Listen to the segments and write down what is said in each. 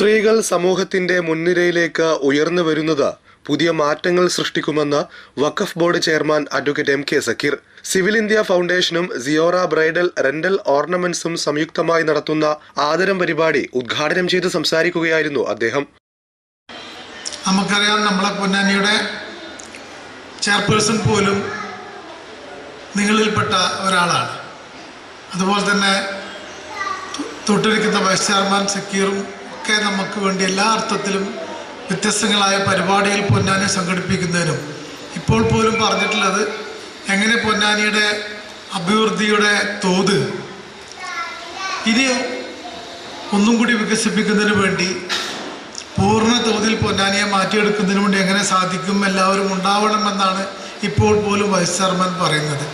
സ്ത്രീകൾ സമൂഹത്തിന്റെ മുൻനിരയിലേക്ക് ഉയർന്നു വരുന്നത് പുതിയ മാറ്റങ്ങൾ സൃഷ്ടിക്കുമെന്ന് Waqf board chairman advocate M K Zakir. Civil India ഫൗണ്ടേഷനും Sierra bridal rental ഓർണമെന്റ്സും സംയുക്തമായി നടത്തുന്ന ആദരം പരിപാടി ഉദ്ഘാടനം ചെയ്ത് സംസാരിക്കുകയായിരുന്നു അദ്ദേഹം. നമുക്കറിയാം നമ്മളെ പൊന്നാനിയുടെ ചെയർപേഴ്സൺ പോലും നിങ്ങളിൽപ്പെട്ട ഒരാളാണ്. അതുപോലെ തന്നെ തൊട്ടിരിക്കുന്ന വൈസ് ചെയർമാൻ സക്കീറും ഒക്കെ നമുക്ക് വേണ്ടി എല്ലാ അർത്ഥത്തിലും വ്യത്യസ്തങ്ങളായ പരിപാടികൾ പൊന്നാനി സംഘടിപ്പിക്കുന്നതിനും. ഇപ്പോൾ പോലും പറഞ്ഞിട്ടുള്ളത് എങ്ങനെ പൊന്നാനിയുടെ അഭിവൃദ്ധിയുടെ തോത് ഇനി ഒന്നും കൂടി വികസിപ്പിക്കുന്നതിന് വേണ്ടി പൂർണ തോതിൽ പൊന്നാനിയെ മാറ്റിയെടുക്കുന്നതിന് വേണ്ടി എങ്ങനെ സാധിക്കും എല്ലാവരും ഉണ്ടാവണമെന്നാണ് ഇപ്പോൾ പോലും വൈസ് ചെയർമാൻ പറയുന്നത്.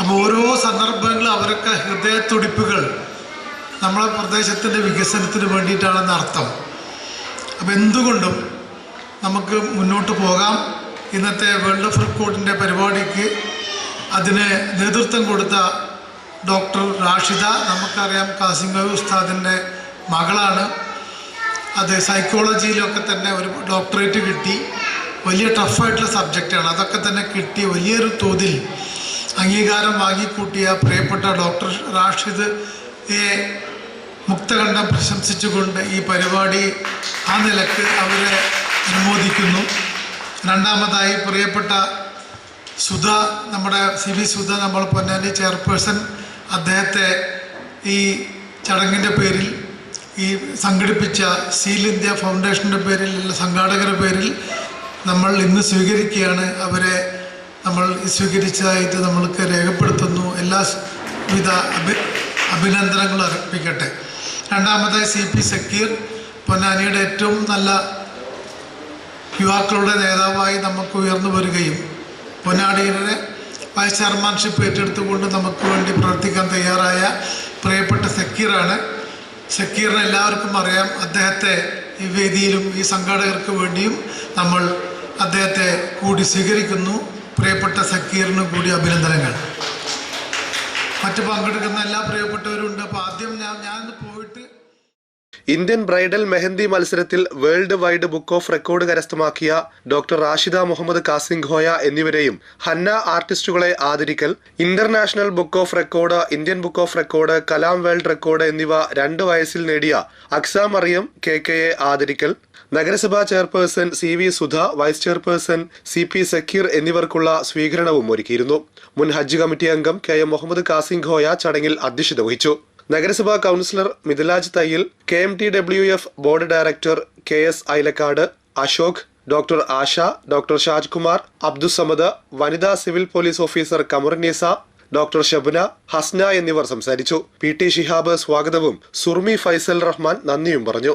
അപ്പോൾ ഓരോ സന്ദർഭങ്ങളും അവരൊക്കെ ഹൃദയത്തുടിപ്പുകൾ നമ്മളെ പ്രദേശത്തിന്റെ വികസനത്തിന് വേണ്ടിയിട്ടാണെന്ന് അർത്ഥം. അപ്പോൾ എന്തുകൊണ്ടും നമുക്ക് മുന്നോട്ട് പോകാം. ഇന്നത്തെ വേൾഡ് ഓഫ് റിക്കോർഡിന്റെ പരിപാടിക്ക് അതിന് നേതൃത്വം കൊടുത്ത ഡോക്ടർ റാഷിദ നമുക്കറിയാം കാസിമ ഉസ്താദിന്റെ മകളാണ്. അത് സൈക്കോളജിയിലൊക്കെ തന്നെ ഒരു ഡോക്ടറേറ്റ് കിട്ടി. വലിയ ടഫായിട്ടുള്ള സബ്ജക്റ്റാണ് അതൊക്കെ തന്നെ കിട്ടി വലിയൊരു തോതിൽ അംഗീകാരം വാങ്ങിക്കൂട്ടിയ പ്രിയപ്പെട്ട ഡോക്ടർ റാഷിദ് എ മുക്തകണ്ഠം പ്രശംസിച്ചുകൊണ്ട് ഈ പരിപാടി ആ നിലയ്ക്ക് അവരെ അനുമോദിക്കുന്നു. രണ്ടാമതായി പ്രിയപ്പെട്ട സുധ നമ്മുടെ സി വി സുധ നമ്മൾ പൊന്നാനി ചെയർപേഴ്സൺ അദ്ദേഹത്തെ ഈ ചടങ്ങിന്റെ പേരിൽ ഈ സംഘടിപ്പിച്ച സീൽ ഇന്ത്യ ഫൗണ്ടേഷന്റെ പേരിൽ സംഘാടകരുടെ പേരിൽ നമ്മൾ ഇന്ന് സ്വീകരിക്കുകയാണ്. അവരെ നമ്മൾ സ്വീകരിച്ചതായിട്ട് നമ്മൾക്ക് രേഖപ്പെടുത്തുന്നു. എല്ലാ വിധ അഭി അഭിനന്ദനങ്ങളും അർപ്പിക്കട്ടെ. രണ്ടാമതായി സി പി സക്കീർ. പൊന്നാനിയുടെ ഏറ്റവും നല്ല യുവാക്കളുടെ നേതാവായി നമുക്ക് ഉയർന്നു വരികയും പൊന്നാടിയുടെ വൈസ് ചെയർമാൻഷിപ്പ് ഏറ്റെടുത്തുകൊണ്ട് നമുക്ക് വേണ്ടി പ്രവർത്തിക്കാൻ തയ്യാറായ പ്രിയപ്പെട്ട സക്കീറാണ്. സക്കീറിനെ എല്ലാവർക്കും അറിയാം. അദ്ദേഹത്തെ ഈ വേദിയിലും ഈ സംഘാടകർക്ക് വേണ്ടിയും നമ്മൾ അദ്ദേഹത്തെ കൂടി സ്വീകരിക്കുന്നു. പ്രിയപ്പെട്ട സക്കീറിനും കൂടി അഭിനന്ദനങ്ങൾ. മറ്റ് പങ്കെടുക്കുന്ന എല്ലാ പ്രിയപ്പെട്ടവരും ഉണ്ട് അപ്പോൾ ആദ്യം ഞാൻ ഞാൻ പോയിട്ട് ഇന്ത്യൻ ബ്രൈഡൽ മെഹന്തി മത്സരത്തിൽ world wide book of record കരസ്ഥമാക്കിയ ഡോക്ടർ റാഷിദ മുഹമ്മദ് കാസിംഗ്ഹോയ എന്നിവരെയും ഹന്ന ആർട്ടിസ്റ്റുകളെ ആദരിക്കൽ international book of record Indian book of record Kalam world record എന്നിവ രണ്ട് വയസ്സിൽ നേടിയ അക്സ മറിയം കെ കെയെ ആദരിക്കൽ. നഗരസഭാ chairperson C V Sudha vice chairperson C P Zakir എന്നിവർക്കുള്ള സ്വീകരണവും ഒരുക്കിയിരുന്നു. മുൻ ഹജ്ജ് കമ്മിറ്റി അംഗം കെ എം മുഹമ്മദ് കാസിം ഖോയ ചടങ്ങിൽ അധ്യക്ഷത വഹിച്ചു. നഗരസഭാ councillor Mithilaj Thayyil K M T W F board director K S Ailakkad Ashok doctor Asha doctor Shajkumar Abdussamad വനിതാ civil police officer Kamarunnisa doctor Shabna Hasna എന്നിവർ സംസാരിച്ചു. പി ടി ഷിഹാബ് സ്വാഗതവും സുർമി ഫൈസൽ റഹ്മാൻ നന്ദിയും പറഞ്ഞു.